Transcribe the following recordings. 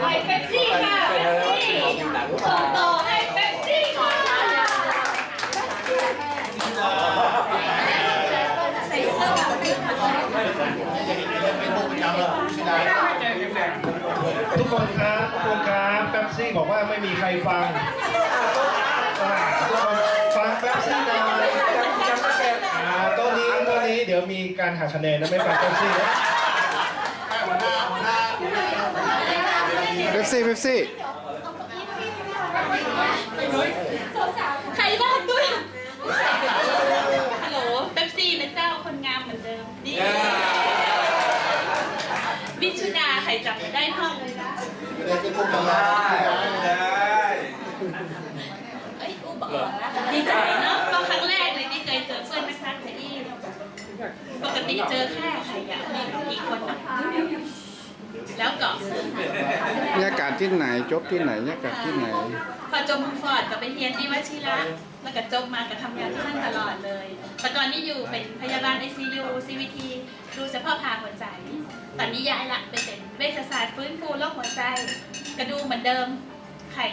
ไปเป๊ปซี่ค่ะเป๊ปซี่ส่งต่อให้เป๊ปซี่ค่ะใส่เสื้อแบบนี้ทุกคนครับทุกคนครับแป๊บซี่บอกว่าไม่มีใครฟังอ่าทุกคนฟังแป๊บซี่หน่อยอ่าโตัวนี้โตัวนี้เดี๋ยวมีการหักคะแนนนะไม่ฟังแป๊บซี่นะ เบปซี่เบปซี่ใครบ้างด้วยฮัลโหลเป๊ปซี่นะเจ้าคนงามเหมือนเดิมดีมิถุนาใครจับได้ห้องเลยนะเอ้ยอูบอกนะดีใจเนาะก็ครั้งแรกเลยที่เคยเจอเพื่อนนะคะเจอี้ปกติเจอแค่ใครอะมีกี่คนนะ แล้วก็ยากาศที่ไหนจบที่ไหนยากาศที่ไหนพอจบฟอร์ดก็ไปเรียนที่วชิระแล้วก็จบมาก็ทำงานที่นั่นตลอดเลย แต่ก่อนนี้อยู่เป็นพยาบาล ICU CVT ดูเฉพาะผ่าหัวใจ ตอนนี้ย้ายละไปเป็นเวชศาสตร์ฟื้นฟูโรคหัวใจ กระดูเหมือนเดิมไข่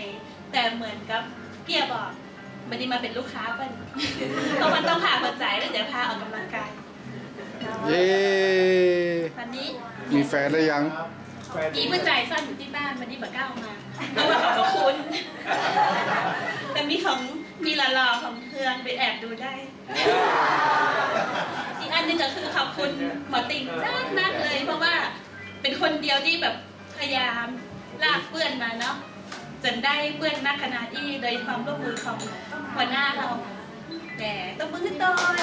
แต่เหมือนกับเกียร์บอกมันนี้มาเป็นลูกค้าเป็นเพราะมันต้องผ่าหัวใจแล้วเดี๋ยวพาออกกำลังกายเย้ตอนนี้ มีแฟนหรือยังอีเมื่อใจซ่อนอยู่ที่บ้านวันนี้บอกก้าวมาเอามาขอบพระคุณ แต่มีของมีหล่อๆของเพื่อนไปแอบดูได้ อีกอันหนึงก็คือขอบคุณหมอติ่งมากมากๆเลย เพราะว่าเป็นคนเดียวที่แบบพยายามลากเพื่อนมาเนาะจนได้เพื่อนนักขนาดนี้โดยความร่วมมือของหัวหน้าเราแต่ต้องมือต่อย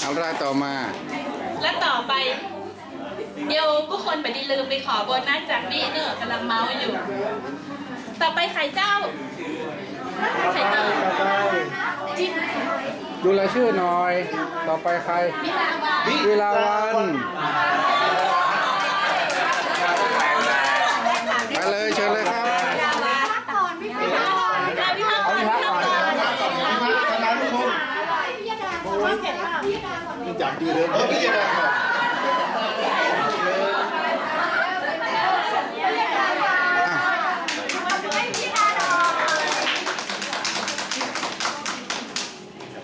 เอารายต่อมา และต่อไป เดี๋ยวทุกคนไปดีลืมไปขอโบนัสจากนี่เนอะกำลังเมาส์อยู่ ต่อไปไข่เจ้าไข่เจ้าจิ้มดูรายชื่อหน่อย ต่อไปใครวิลาวันไปเลยเชิญเลยครับพี่พักก่อนพี่พักก่อนพี่พักก่อนคณะทุกคนจับดีเลย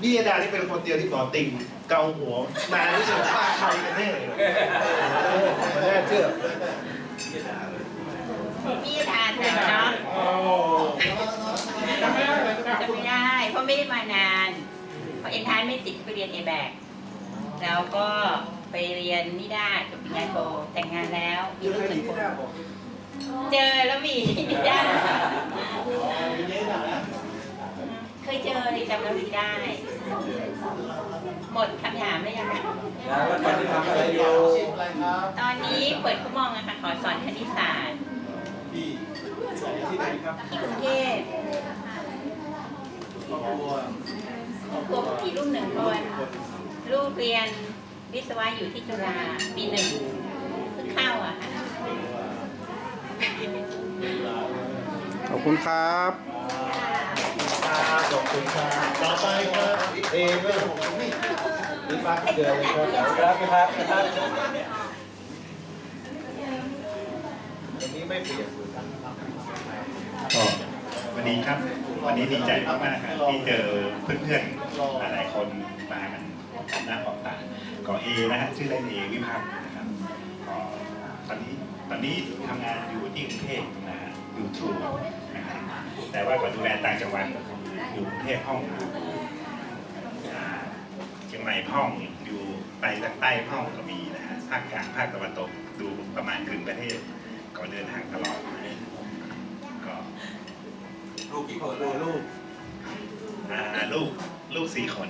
พี่ยดาที่เป็นคนเดียวที่บอกติ่งเกาหัวนานที่สุดฆ่าใครกันแน่เลยไม่น่าเชื่อพี่ทานแต่เนาะโอ้จะไม่ได้เพราะไม่ได้มานานเพราะเอ็นทานไม่ติดไปเรียนเอแบกแล้วก็ไปเรียนนิด้าจบปริญญาโทแต่งงานแล้วมีลูกหนึ่งคนเจอแล้วมีนิด้า เคยเจอเลยจำแล้วมีได้ หมดคำถามเลยยังตอนนี้เปิดเขามองอะค่ะขอสอนคณิตศาสตร์ที่กรุงเทพครอบครัวพี่ลูกหนึ่งคนลูกเรียนวิศวะอยู่ที่จุฬาปีหนึ่งเพิ่งเข้าอะค่ะข อบคุณครับขอบคุณครับต่อไปครับเอเวอร์นี่นี่ป้าเดือนเลยครับครับครับอันนี้ไม่เปลี่ยนก็วันนี้ครับ วันนี้ดีใจมากๆครับที่เจอเพื่อนๆหลายๆคนมากันหน้าของตาก็เอนะฮะชื่อเล่นเอวิพัฒน์นะครับก็ตอนนี้ตอนนี้ทำงานอยู่ที่กรุงเทพนะฮะ รูนะครับแต่ว่าก็ดูแลต่างจังหวัดอยู่กรุงเทพห้องอ่าเชียงใหม่ห้องอยู่ไปทางใต้ห้องก็มีนะฮะภาคกลางภาคตะวันตกดูประมาณครึ่งประเทศก็เดินทางตลอดนะฮะก็ลูกกี่คนเลยลูกอ่าลูกลูกสี่คน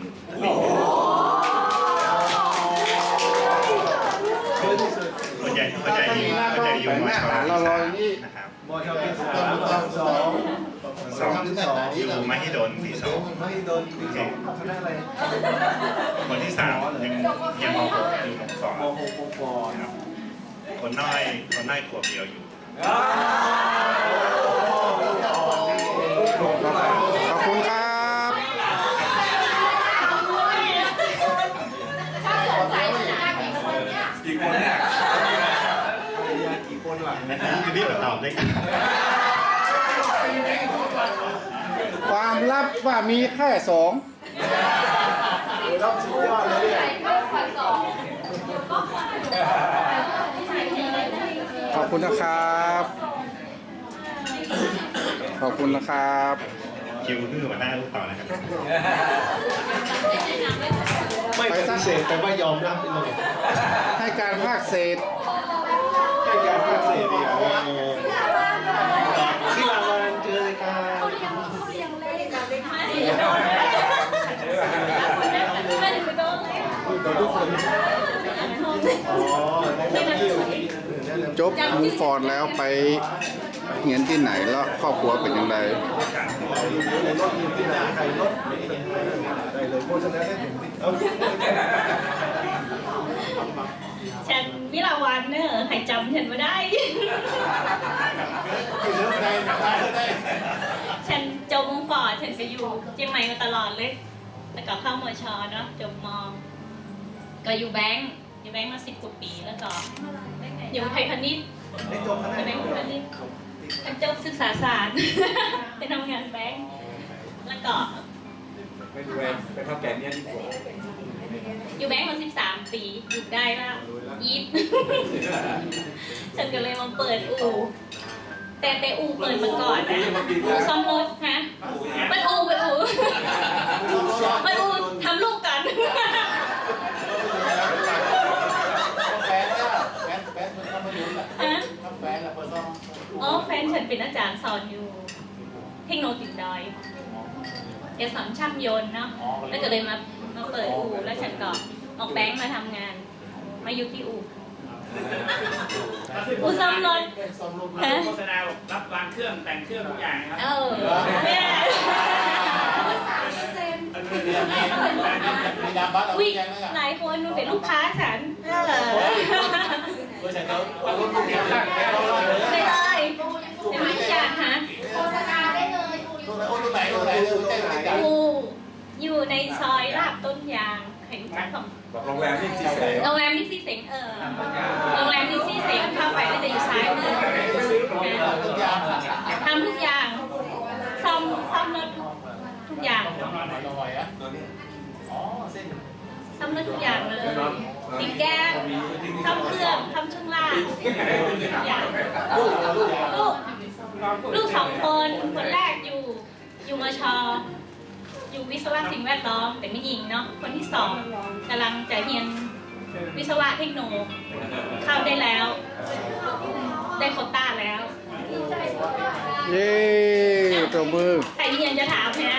คนใหญ่คนใหญ่คนใหญ่อยู่มชเรารอ อชอที่สองสองสองอยู่มหิดลปีสองไม่โดนที่สองคณะอะไรคนที่สามยังยังมหกอยู่มสองมหกปปครับคนน้อยคนน้อยขวบเดียวอยู่ขอบคุณครับกี่คคนเนี่ยภรรยากี่คนล่ะอันนี้มาตอบได้กัน ความลับว่ามีแค่สองต้องสุดยอดเลยเนี่ยขอบคุณนะครับ ขอบคุณนะครับ คิวฮือมาหน้าลูกต่อนะครับไม่ปฏิเสธแต่ว่ายอมรับเลยให้การภาคเศษ ให้การภาคเศษดีกว่าเออที่ลาวันเจอเลยครับ ไม่ถึงโดนเลย โดน ทุกคนอ๋อได้แบบที่จบมูฟอนแล้วไปเงียนที่ไหนแล้วครอบครัวเป็นยังไงในรถมีที่นาใครรถได้เลยโฆษณาได้ถึงที่เอาฉันวิลาวันเนอะใครจำฉันไม่ได้เลือกได้ได้ได้ฉันจบมฟอร์ดฉันไปอยู่เชียงใหม่มาตลอดเลย แล้วก็เข้ามชเนาะจบม ก็อยู่แบงค์อยู่แบงค์มาสิบกว่าปีแล้วก็อยู่ไทยพาณิชย์ได้จบคะแนไปนแบงค์พาณิชย์ฉันจบศึกษาศาสตร์ไปทำงานแบงค์แล้วก็ไม่ดูแลเป็นเท่าแก่เนี่ยดีกว่าอยู่แบงค์มาสิบสามปีอยู่ได้ละยิบฉันก็เลยมาเปิดอู่แต่แต่อู่เปิดมาก่อนนะอู่ซ่อมรถฮะมันอู่มันอู่มันอู่ทำลูกกัน แฟนเนี่ยแฟนแฟนมันต้องมาอยู่แหละ ฮะ ถ้าแฟนละเปิดต้อง อ๋อแฟนฉัน เป็นอาจารย์สอนอยู่เทคโนโลยีดอยแกสอนช่างยนต์เนาะแล้วก็เลยมามาเปิดอู่แล้วฉันก็ออกแบงค์มาทำงาน มาอยู่ที่อู่อู่ซ่อมรถซ่อมลูกฮะโฆษณาบอกรับวางเครื่องแต่งเครื่องทุกอย่างนะครับ เออเนี่ยมีดาบัตเอาวิแกงไหมอะหลายคนมันเป็นลูกค้าฉันเออ ในซอยลาบต้นยางใครรู้จักของโรงแรมที่ซีเซ่โรงแรมนิซี่เสงเออโรงแรมนิซี่เสงเข้าไปแล้วจะอยู่ซ้ายมือทุกอย่างอะทำทุกอย่างซ่อมซ่อมรถทุกอย่างอร่อยอะตัวนี้อ๋อเส้นซ่อมรถทุกอย่างเลยติดแก้มทำเครื่องทำช่วงล่างทุกอย่างลูกลูกลูกลูกสองคนคนแรกอยู่อยู่มช อยู่วิศวะสิ่งแวดล้อมแต่ไม่ยิงเนาะคนที่สองกำลังจะเรียนวิศวะเทคโนเข้าได้แล้ว ได้โควต้าแล้วเย้ตัวมือใครที่ยังจะถามนะ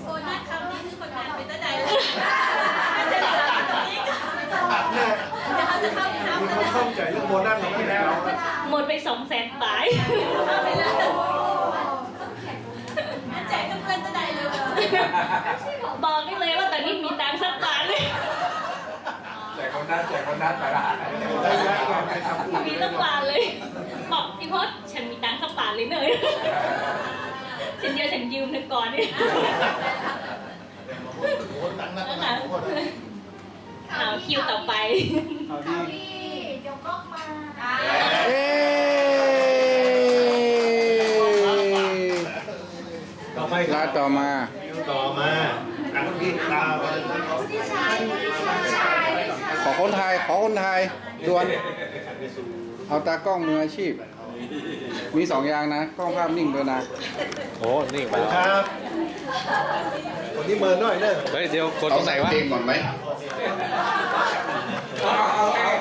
โซนัสคำนี้คือคนงานเป็นตั้งใจเลยจะเหลือตรงนี้ก็เนี่ยเดี๋ยวเขาจะเข้ามีทำเขาเข้าใจเรื่องโบนัสเราไม่แล้วหมดไปสองแสนบาทเข้าไปแล้วแจกเพื่อนตั้งใจเลย บอกได้เลยว่าตอนนี้มีตังค์สักบาทเลยแจกคนนั้นแจกคนนั้นไปละได้ยักษ์การไปทำบุญมีสักบาทเลย บอกพี่พศฉันมีตังค์สักบาทเลยเนยฉันเดียวฉันยืมเธอก่อนนี่ตั้งนั้นนั่นตั้นะงคนเอาคิวต่อไปเอาดีเย้ต่อไปคลารับต่อมาต่อมาอันที่ตามมา ขอคนไทยขอคนไทยด่วน เอาตากล้องมืออาชีพ มีสองอย่างนะ กล้องภาพนิ่งด้วยนะ โอ้นี่มาครับคนที่เมินหน่อยเนอะเฮ้ยเดี๋ยวกดตรงไหนวะเพลงก่อนไหมเอาเอา